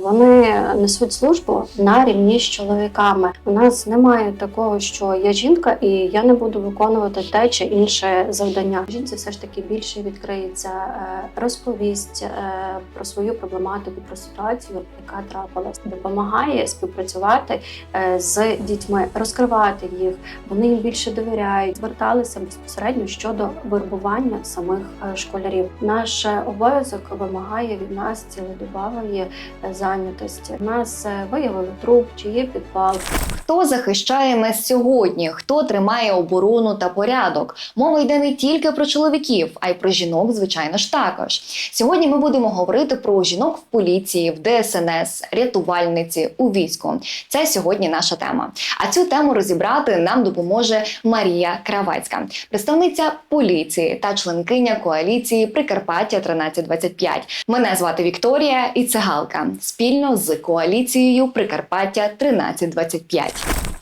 我们。Несуть службу на рівні з чоловіками. У нас немає такого, що я жінка і я не буду виконувати те чи інше завдання. Жінці все ж таки більше відкриється, е, розповість е, про свою проблематику, про ситуацію, яка трапилась, допомагає співпрацювати е, з дітьми, розкривати їх. Вони їм більше довіряють, зверталися безпосередньо щодо вербування самих школярів. Наш обов'язок вимагає від нас цілодобової е, У нас е, виявили труп, чи є підпал. Хто захищає нас сьогодні? Хто тримає оборону та порядок? Мова йде не тільки про чоловіків, а й про жінок, звичайно ж також. Сьогодні ми будемо говорити про жінок в поліції, в ДСНС, рятувальниці у війську. Це сьогодні наша тема. А цю тему розібрати нам допоможе Марія Кравецька, представниця поліції та членкиня коаліції Прикарпаття 1325. Мене звати Вікторія і це Галка спільно з коаліцією Прикарпаття 1325.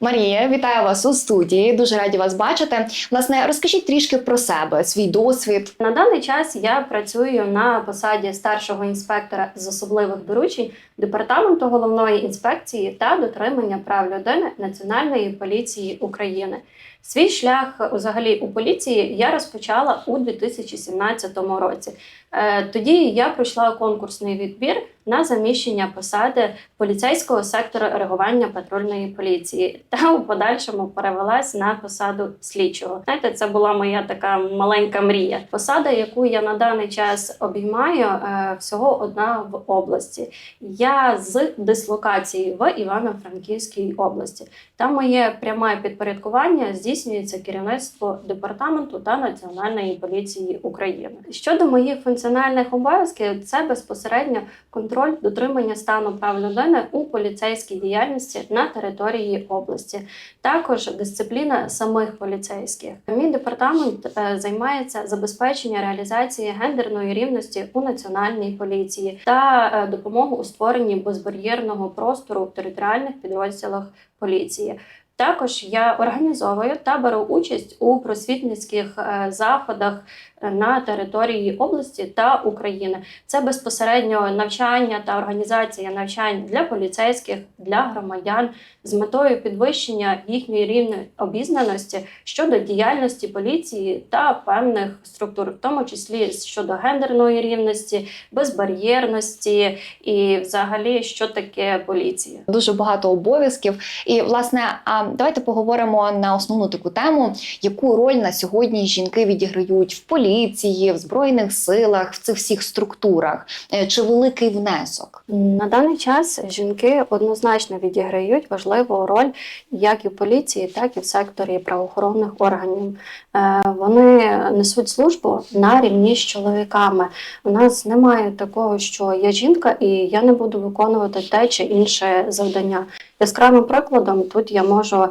Марія, вітаю вас у студії. Дуже раді вас бачити. Власне, розкажіть трішки про себе, свій досвід. На даний час я працюю на посаді старшого інспектора з особливих доручень департаменту головної інспекції та дотримання прав людини Національної поліції України. Свій шлях взагалі у поліції я розпочала у 2017 році. Е, Тоді я пройшла конкурсний відбір на заміщення посади поліцейського сектора реагування патрульної поліції та у подальшому перевелась на посаду слідчого. Знаєте, це була моя така маленька мрія. Посада, яку я на даний час обіймаю, е, всього одна в області. Я з дислокації в Івано-Франківській області. Там моє пряме підпорядкування здійснюється керівництво департаменту та Національної поліції України. Щодо моїх функціональних обов'язків, це безпосередньо контроль дотримання стану прав людини у поліцейській діяльності на території області, також дисципліна самих поліцейських. Мій департамент е, займається забезпечення реалізації гендерної рівності у національній поліції та е, допомогу у створенні безбар'єрного простору в територіальних підрозділах поліції. Також я організовую та беру участь у просвітницьких е, заходах на території області та України. Це безпосередньо навчання та організація навчань для поліцейських, для громадян з метою підвищення їхньої рівня обізнаності щодо діяльності поліції та певних структур, в тому числі щодо гендерної рівності, безбар'єрності і, взагалі, що таке поліція. Дуже багато обов'язків. І власне, а давайте поговоримо на основну таку тему, яку роль на сьогодні жінки відіграють в поліції, в збройних силах, в цих всіх структурах. Е, Чи великий внесок? На даний час жінки однозначно відіграють важливу роль як і в поліції, так і в секторі правоохоронних органів. Е, Вони несуть службу на рівні з чоловіками. У нас немає такого, що я жінка і я не буду виконувати те чи інше завдання. Яскравим прикладом тут я можу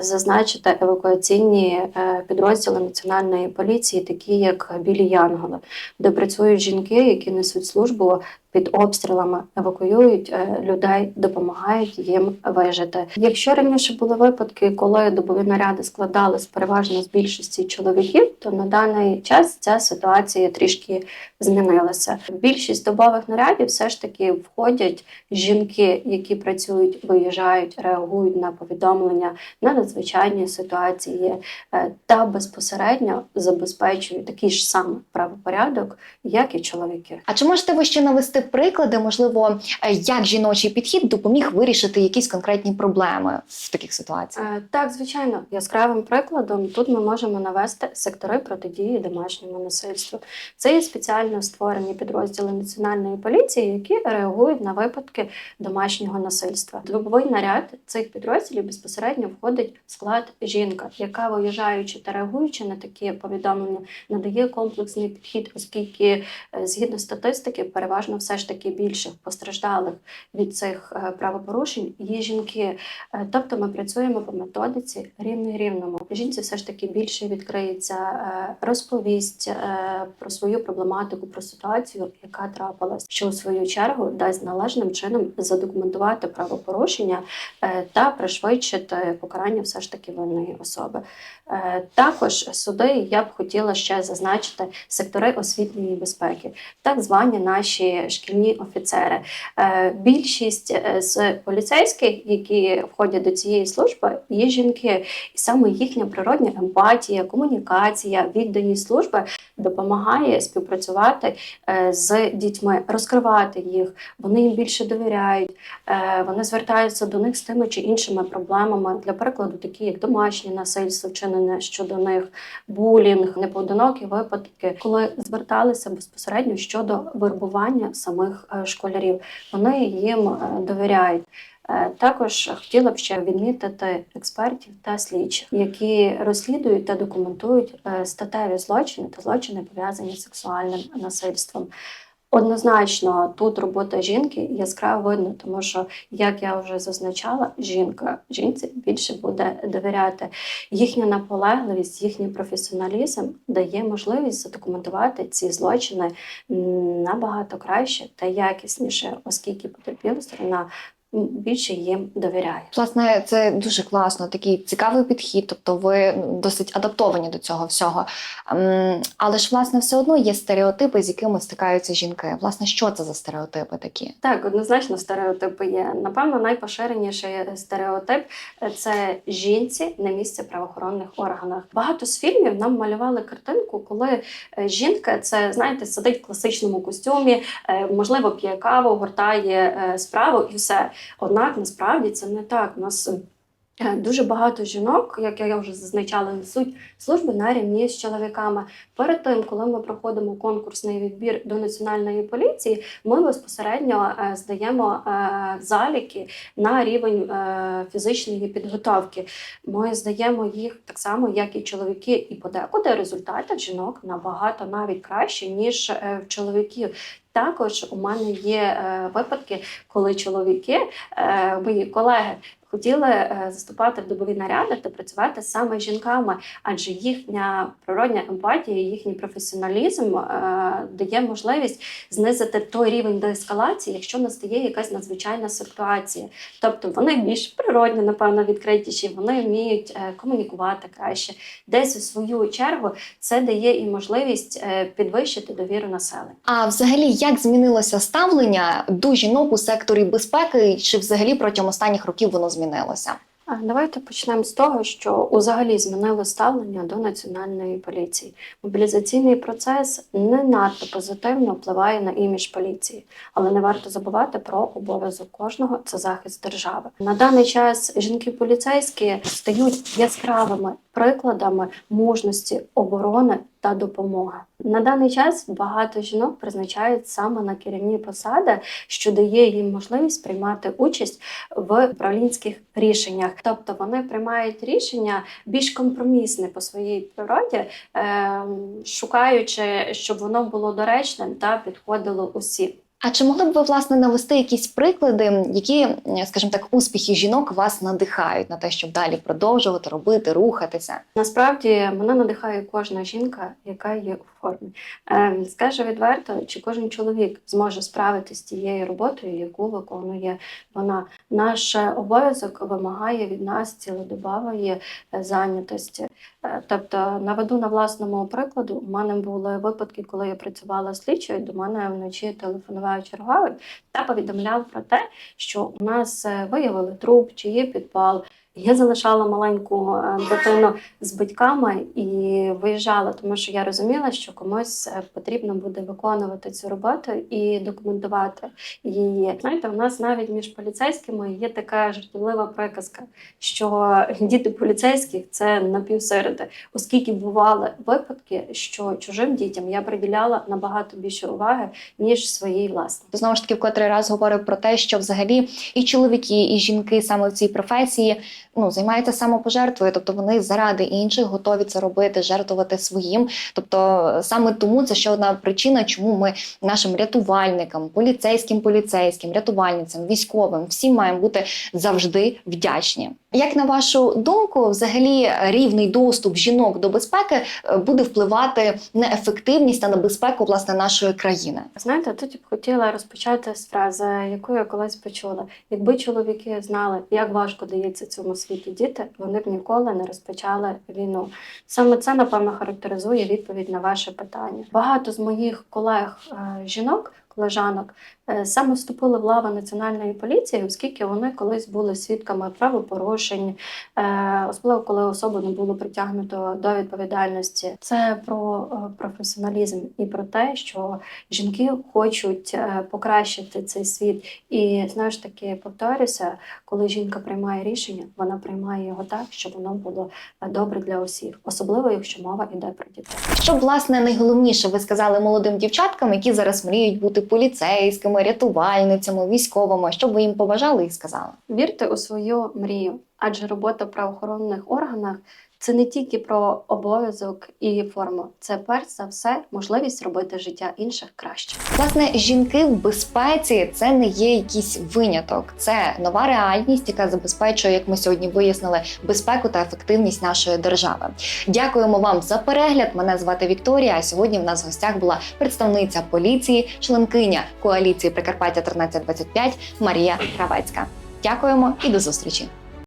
зазначити евакуаційні е, підрозділи національної поліції, такі як білі Янголи, де працюють жінки, які несуть службу під обстрілами, евакуюють е, людей, допомагають їм вижити. Якщо раніше були випадки, коли добові наряди складались переважно з більшості чоловіків, то на даний час ця ситуація трішки змінилася. Більшість добових нарядів все ж таки входять жінки, які працюють, виїжджають, реагують на повідомлення на надзвичайні ситуації е, та безпосередньо забезпечують такий ж самий правопорядок, як і чоловіки. А чи можете ви ще навести приклади, можливо, е, як жіночий підхід допоміг вирішити якісь конкретні проблеми в таких ситуаціях? Е, Так, звичайно, яскравим прикладом тут ми можемо навести сектори протидії домашньому насильству. Це є спеціально створені підрозділи національної поліції, які реагують на випадки домашнього насильства. Добовий наряд цих підрозділів безпосередньо входить в склад жінка, яка виїжджаючи та реагуючи на такі повідомлення, надає комплексний підхід, оскільки е, згідно статистики, переважно все ж таки більше постраждалих від цих е, правопорушень є жінки. Е, Тобто ми працюємо по методиці рівний рівному. Жінці все ж таки більше відкриється розповість про свою проблематику, про ситуацію, яка трапилась, що у свою чергу дасть належним чином задокументувати правопорушення та пришвидшити покарання все ж таки винної особи. Е, Також суди я б хотіла ще зазначити сектори освітньої безпеки, так звані наші шкільні офіцери. Е, Більшість е, з поліцейських, які входять до цієї служби, є жінки, і саме їхня природня емпатія, комунікація, відданість служби допомагає співпрацювати з дітьми, розкривати їх. Вони їм більше довіряють, вони звертаються до них з тими чи іншими проблемами. Для прикладу, такі як домашнє насильство, вчинене щодо них, булінг, непоодинокі випадки, коли зверталися безпосередньо щодо вербування самих е, школярів. Вони їм е, довіряють. Е, Також хотіла б ще відмітити експертів та слідчих, які розслідують та документують статеві злочини та злочини пов'язані з сексуальним насильством. Однозначно, тут робота жінки яскраво видно, тому що, як я вже зазначала, жінка жінці більше буде довіряти. Їхня наполегливість, їхній професіоналізм дає можливість задокументувати ці злочини набагато краще та якісніше, оскільки потерпіла сторона більше їм довіряє. Власне, це дуже класно, такий цікавий підхід. Тобто, ви досить адаптовані до цього всього. Ем, Але ж власне все одно є стереотипи, з якими стикаються жінки. Власне, що це за стереотипи такі? Так, однозначно стереотипи є. Напевно, найпоширеніший стереотип це жінці на місці правоохоронних органах. Багато з фільмів нам малювали картинку, коли е, жінка це знаєте, сидить в класичному костюмі, е, можливо, п'є каву, гортає е, справу і все. Однак насправді це не так. У нас е, дуже багато жінок, як я вже зазначала, несуть служби на рівні з чоловіками. Перед тим, коли ми проходимо конкурсний відбір до національної поліції, ми безпосередньо е, здаємо е, заліки на рівень е, фізичної підготовки. Ми здаємо їх так само, як і чоловіки, і подекуди результати жінок набагато навіть краще, ніж е, в чоловіків. Також у мене є е, випадки, коли чоловіки, е, мої колеги, хотіли е, заступати в добові наряди та працювати саме з жінками, адже їхня природня емпатія, їхній професіоналізм е, дає можливість знизити той рівень деескалації, якщо настає якась надзвичайна ситуація. Тобто вони більш природні, напевно, відкритіші, вони вміють е, комунікувати краще. Десь у свою чергу це дає і можливість підвищити довіру населення. А взагалі, як змінилося ставлення до жінок у секторі безпеки? Чи взагалі протягом останніх років воно змінилося? А, Давайте почнемо з того, що узагалі змінило ставлення до національної поліції. Мобілізаційний процес не надто позитивно впливає на імідж поліції, але не варто забувати про обов'язок кожного це захист держави. На даний час жінки поліцейські стають яскравими прикладами мужності, оборони та допомога. На даний час багато жінок призначають саме на керівні посади, що дає їм можливість приймати участь в управлінських рішеннях. Тобто вони приймають рішення більш компромісне по своїй природі, ем, шукаючи, щоб воно було доречним та підходило усім. А чи могли б ви власне навести якісь приклади, які, скажімо так, успіхи жінок вас надихають на те, щоб далі продовжувати робити, рухатися? Насправді мене надихає кожна жінка, яка є у формі. Ем, скажу відверто, чи кожен чоловік зможе справитися з тією роботою, яку виконує вона. Наш е, обов'язок вимагає від нас цілодобової е, зайнятості. Тобто, наведу на власному прикладу, у мене були випадки, коли я працювала слідчою, до мене вночі телефонував черговий та повідомляв про те, що у нас е, виявили труп чи є підпал. Я залишала маленьку е, дитину з батьками і виїжджала, тому що я розуміла, що комусь е, потрібно буде виконувати цю роботу і документувати її. Знаєте, у нас навіть між поліцейськими є така жартівлива приказка, що діти поліцейських це напівсироти, оскільки бували випадки, що чужим дітям я приділяла набагато більше уваги ніж своїй власній. Знову ж таки, в котрий раз говорив про те, що взагалі і чоловіки, і жінки саме в цій професії ну займаються самопожертвою, тобто вони заради інших готові це робити, жертвувати своїм. Тобто саме тому це ще одна причина, чому ми нашим рятувальникам, поліцейським, поліцейським, рятувальницям, військовим всім маємо бути завжди вдячні. Як на вашу думку, взагалі рівний доступ жінок до безпеки е, буде впливати на ефективність та на безпеку власне нашої країни? Знаєте, тут я б хотіла розпочати з фрази, яку я колись почула. Якби чоловіки знали, як важко дається цьому світі діти, вони б ніколи не розпочали війну. Саме це, напевно, характеризує відповідь на ваше питання. Багато з моїх колег е, жінок. Колежанок е, саме вступили в лави національної поліції, оскільки вони колись були свідками правопорушень, е, особливо коли особу не було притягнуто до відповідальності. Це про е, професіоналізм і про те, що жінки хочуть покращити цей світ. І знову ж таки повторюся, коли жінка приймає рішення, вона приймає його так, щоб воно було добре для усіх, особливо якщо мова йде про дітей. Що власне найголовніше ви сказали молодим дівчаткам, які зараз мріють бути поліцейськими, рятувальницями, військовими? Що ви їм побажали і сказали? Вірте у свою мрію, адже робота в правоохоронних органах це не тільки про обов'язок і форму, це перш за все можливість робити життя інших краще. Власне, жінки в безпеці це не є якийсь виняток, це нова реальність, яка забезпечує, як ми сьогодні вияснили, безпеку та ефективність нашої держави. Дякуємо вам за перегляд. Мене звати Вікторія. А сьогодні в нас в гостях була представниця поліції, членкиня коаліції Прикарпаття 1325 Марія Кравецька. Дякуємо і до зустрічі.